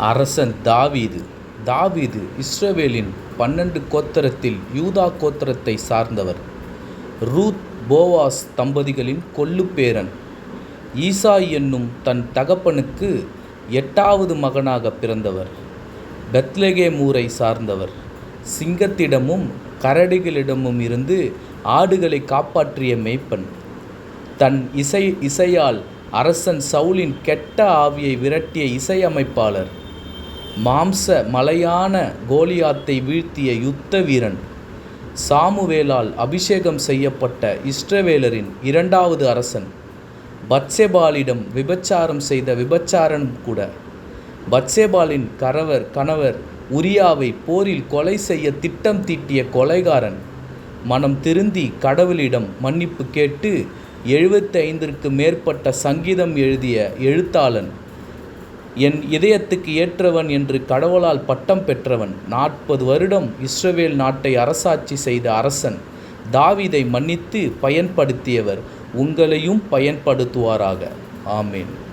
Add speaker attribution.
Speaker 1: அரசன் தாவீது. தாவீது இஸ்ரவேலின் பன்னெண்டு கோத்திரத்தில் யூதா கோத்திரத்தை சார்ந்தவர். ரூத் போவாஸ் தம்பதிகளின் கொள்ளுப்பேரன் ஈசாய் என்னும் தன் தகப்பனுக்கு எட்டாவது மகனாக பிறந்தவர். பெத்லகே மூரை சார்ந்தவர். சிங்கத்திடமும் கரடிகளிடமும் இருந்து ஆடுகளை காப்பாற்றிய மெய்ப்பன். தன் இசை இசையால் அரசன் சவுலின் கெட்ட ஆவியை விரட்டிய இசையமைப்பாளர். மாம்ச மலையான கோலியாத்தை வீழ்த்திய யுத்த வீரன் சாமுவேலால் அபிஷேகம் செய்யப்பட்ட இஸ்ரவேலரின் இரண்டாவது அரசன். பத்சேபாலிடம் விபச்சாரம் செய்த விபச்சாரன் கூட. பத்சேபாலின் கரவர் கணவர் உரியாவை போரில் கொலை செய்ய திட்டம் தீட்டிய கொலைகாரன். மனம் திருந்தி கடவுளிடம் மன்னிப்பு கேட்டு எழுபத்தி ஐந்திற்கு மேற்பட்ட சங்கீதம் எழுதிய எழுத்தாளன். என் இதயத்துக்கு ஏற்றவன் என்று கடவுளால் பட்டம் பெற்றவன் நாற்பது வருடம் இஸ்ரவேல் நாட்டை அரசாட்சி செய்த அரசன் தாவிதை மன்னித்து பயன்படுத்தியவர் உங்களையும் பயன்படுத்துவாராக. ஆமேன்.